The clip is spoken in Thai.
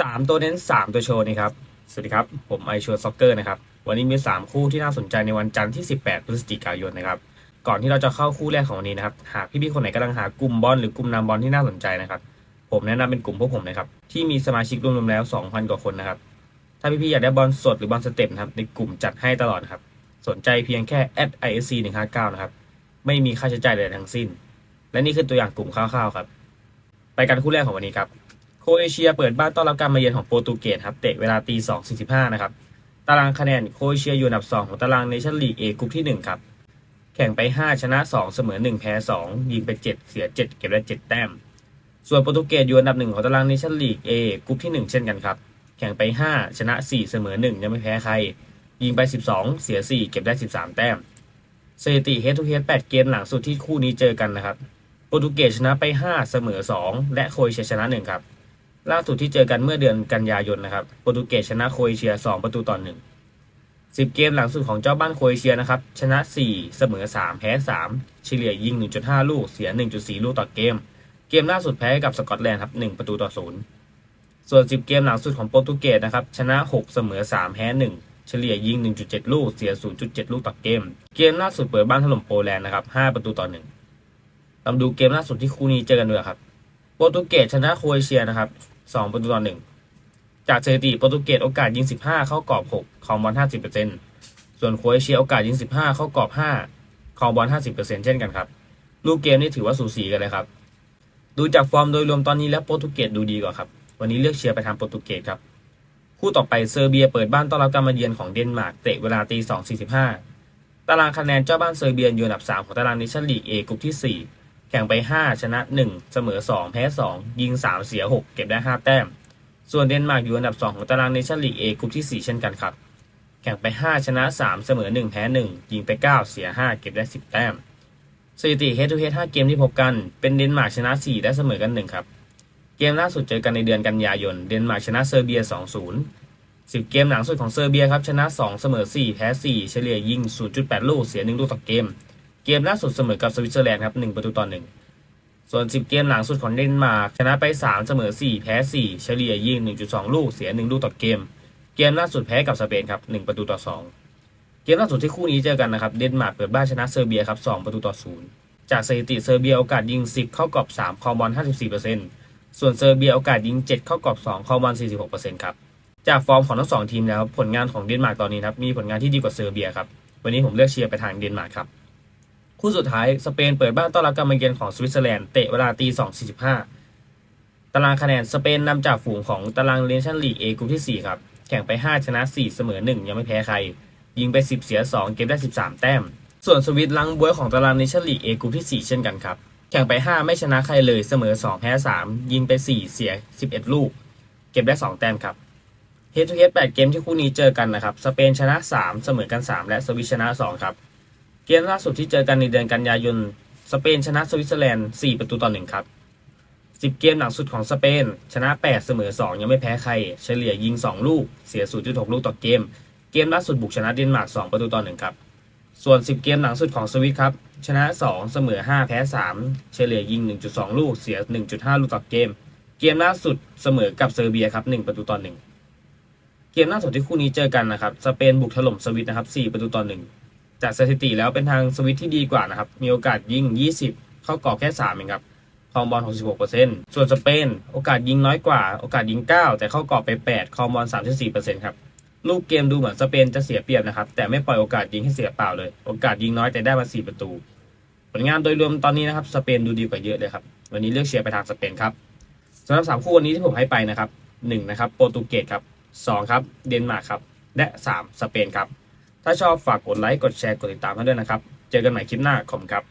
สามตัวเน้นสามตัวโชว์นี่ครับ สวัสดีครับ ผมไอชัวซ็อกเกอร์นะครับ วันนี้มี 3 คู่ที่น่าสนใจในวันจันทร์ที่ 18 พฤศจิกายนนะครับ ก่อนที่เราจะเข้าคู่แรกของวันนี้นะครับ หากพี่ๆคนไหนกำลังหากลุ่มบอลหรือกลุ่มนำบอลที่น่าสนใจนะครับ ผมแนะนำเป็นกลุ่มพวกผมนะครับที่มีสมาชิกรวมๆแล้ว 2,000 กว่าคนนะครับ ถ้าพี่ๆอยากได้บอลสดหรือบอลสเต็ปนะครับในกลุ่มจัดให้ตลอดนะครับ สนใจเพียงแค่ @isc 159นะครับ ไม่มีค่าใช้จ่ายใดๆทั้งสิ้น และนี่คือตัวอย่างกลุ่มคร่าวๆครับ ไปกันคู่แรกของวันนี้ครับ โคเอเชียเปิดบ้านต้อนรับการมาเยือนของโปรตุเกสครับเตะเวลาตีสองสี่สิบห้านะครับตารางคะแนนโคเอเชียอยู่อันดับ 2 ของตารางเนชั่นลีกเอกลุ่มที่ 1 ครับ แข่งไป 5 ชนะ 2 เสมอ 1 แพ้ 2 ยิงไป 7 เสีย 7 เก็บได้ 7 แต้ม ส่วนโปรตุเกสอยู่อันดับ 1 ของตารางเนชั่นลีกเอกลุ่มที่ 1 เช่นกันครับ แข่งไป 5 ชนะ 4 เสมอ 1 ยังไม่แพ้ใคร ยิงไป 12 เสีย 4 เก็บได้ 13 แต้มสถิติ head to head 8เกมหลังสุดที่คู่นี้เจอกันนะครับโปรตุเกสชนะไป 5 เสมอ 2 และโคเอเชียชนะ 1 ครับ ล่าสุดที่เจอกันเมื่อเดือนกันยายนนะครับโปรตุเกสชนะโครเอเชีย 2 ประตูต่อ1 10เกมหลังสุดของเจ้าบ้านโครเอเชียนะครับ ชนะ 4 เสมอ 3 แพ้ 3 เฉลี่ยยิง 1.5 ลูก เสีย 1.4 ลูกต่อเกม เกมล่าสุดแพ้กับสกอตแลนด์ครับ 1 ประตูต่อ 0 ส่วน 10 เกมหลังสุดของโปรตุเกสนะครับ ชนะ 6 เสมอ 3 แพ้ 1 เฉลี่ยยิง 1.7 ลูก เสีย 0.7 ลูกต่อเกม เกมล่าสุดเปิดบ้านถล่มโปแลนด์นะครับ 5 ประตูต่อ1เรามดูเกมล่าสุดที่คู่นี้เจอกันด้วยครับ โปรตุเกสชนะโครเอเชียนะครับ 2 ประตูต่อ 1 จากสถิติโปรตุเกสโอกาสยิง 15 เข้ากรอบ6ครองบอล 50%ส่วนโครเอเชียโอกาสยิง 15 เข้ากรอบ5ครองบอล 50%เช่นกันครับ ลูกเกมนี่ถือว่าสูสีกันเลยครับ ดูจากฟอร์มโดยรวมตอนนี้แล้วโปรตุเกสดูดีกว่าครับ วันนี้เลือกเชียร์ไปทางโปรตุเกสครับ คู่ต่อไปเซอร์เบียเปิดบ้านต้อนรับการมาเยือนของเดนมาร์กเตะเวลาตี2.45ตารางคะแนนเจ้าบ้านเซอร์เบียอยู่อันดับ 3 ของตารางเนชั่นลีกเอกลุ่มที่ 4 แข่งไป 5 ชนะ 1 เสมอ 2 แพ้ 2 ยิง 3 เสีย 6 เก็บได้ 5 แต้ม ส่วนเดนมาร์กอยู่อันดับ 2 ของตารางเนชั่นลีกเอกลุ่มที่ 4 เช่นกันครับ แข่งไป 5 ชนะ 3 เสมอ 1 แพ้ 1 ยิงไป 9 เสีย 5 เก็บได้ 10 แต้ม สถิติ head to head 5เกมที่พบกัน เป็นเดนมาร์กชนะ 4 และเสมอกัน 1 ครับ เกมล่าสุดเจอกันในเดือนกันยายน เดนมาร์กชนะเซอร์เบีย 2-0 10 เกมหลังสุดของเซอร์เบียครับชนะ 2 เสมอ 4 แพ้ 4 เฉลี่ยยิง 0.8 ลูก เสีย 1 ลูกต่อเกม เกมล่าสุดเสมอกับสวิตเซอร์แลนด์ครับ1ประตูต่อ1ส่วน 10 เกมหลังสุดของเดนมาร์กชนะไป 3 เสมอ 4 แพ้ 4 เฉลี่ยยิง 1.2 ลูก เสีย 1 ลูกต่อเกม เกมล่าสุดแพ้กับสเปนครับ 1 ประตูต่อ 2 เกมล่าสุดที่คู่นี้เจอกันนะครับ เดนมาร์กเปิดบ้านชนะเซอร์เบียครับ 2 ประตูต่อ 0 จากสถิติเซอร์เบียโอกาสยิง 10 เข้ากรอบ 3 คองบอล 54%ส่วนเซอร์เบียโอกาสยิง 7 เข้ากรอบ 2 คองบอล 46%ครับ จากฟอร์มของทั้งสองทีมแล้วผลงานของเดนมาร์กตอนนี้ครับ มีผลงานที่ดีกว่าเซอร์เบียครับ วันนี้ผมเลือกเชียร์ไปทางเดนมาร์กครับ คู่สุดท้ายสเปนเปิดบ้านต้อนรับการมาเยือนของสวิตเซอร์แลนด์เตะเวลาตี2.45ตารางคะแนนสเปนนำจากฝูงของตารางเนชั่นลีกเอกลุ่มที่ 4 ครับ แข่งไป 5 ชนะ 4 เสมอ 1 ยังไม่แพ้ใคร ยิงไป 10 เสีย 2 เก็บได้ 13 แต้ม ส่วนสวิตลังบวยของตารางเนชั่นลีกเอกลุ่มที่ 4 เช่นกันครับ แข่งไป 5 ไม่ชนะใครเลยเสมอ 2 แพ้ 3 ยิงไป 4 เสีย 11 ลูก เก็บได้ 2 แต้มครับเฮดทูเฮด8เกมที่คู่นี้เจอกันนะครับสเปนชนะ 3 เสมอกัน 3 และสวิตชนะ 2 ครับ เกมล่าสุดที่เจอกันในเดือนกันยายน สเปนชนะสวิตเซอร์แลนด์ 4 ประตูต่อ1ครับ 10 เกมหลังสุดของสเปน ชนะ 8 เสมอ 2 ยังไม่แพ้ใคร เฉลี่ยยิง 2 ลูก เสีย 0.6 ลูกต่อเกม เกมล่าสุดบุกชนะเดนมาร์ก 2 ประตูต่อ1ครับ ส่วน 10 เกมหลังสุดของสวิตครับ ชนะ 2 เสมอ 5 แพ้ 3 เฉลี่ยยิง 1.2 ลูก เสีย 1.5 ลูกต่อเกม เกมล่าสุดเสมอกับเซอร์เบียครับ 1 ประตูต่อ1เกมล่าสุดที่คู่นี้เจอกันนะครับ สเปนบุกถล่มสวิตนะครับ 4 ประตูต่อ1 จากสถิติแล้วเป็นทางสวิตที่ดีกว่านะครับ มีโอกาสยิง 20 เข้ากรอบแค่3เองครับคองบอล 66%ส่วนสเปน โอกาสยิงน้อยกว่า โอกาสยิง 9 แต่เข้ากรอบไป 8คองบอล 34%ครับ ลูกเกมดูเหมือนสเปนจะเสียเปรียบนะครับ แต่ไม่ปล่อยโอกาสยิงให้เสียเปล่าเลย โอกาสยิงน้อยแต่ได้มา 4 ประตู ผลงานโดยรวมตอนนี้นะครับ สเปนดูดีกว่าเยอะเลยครับ วันนี้เลือกเชียร์ไปทางสเปนครับสำหรับ 3 คู่วันนี้ที่ผมให้ไปนะครับ1นะครับ โปรตุเกสครับ2ครับ เดนมาร์กครับ และ 3 สเปนครับ ถ้าชอบฝากกดไลค์กดแชร์กดติดตามให้ด้วยนะครับ เจอกันใหม่คลิปหน้าขอบคุณครับ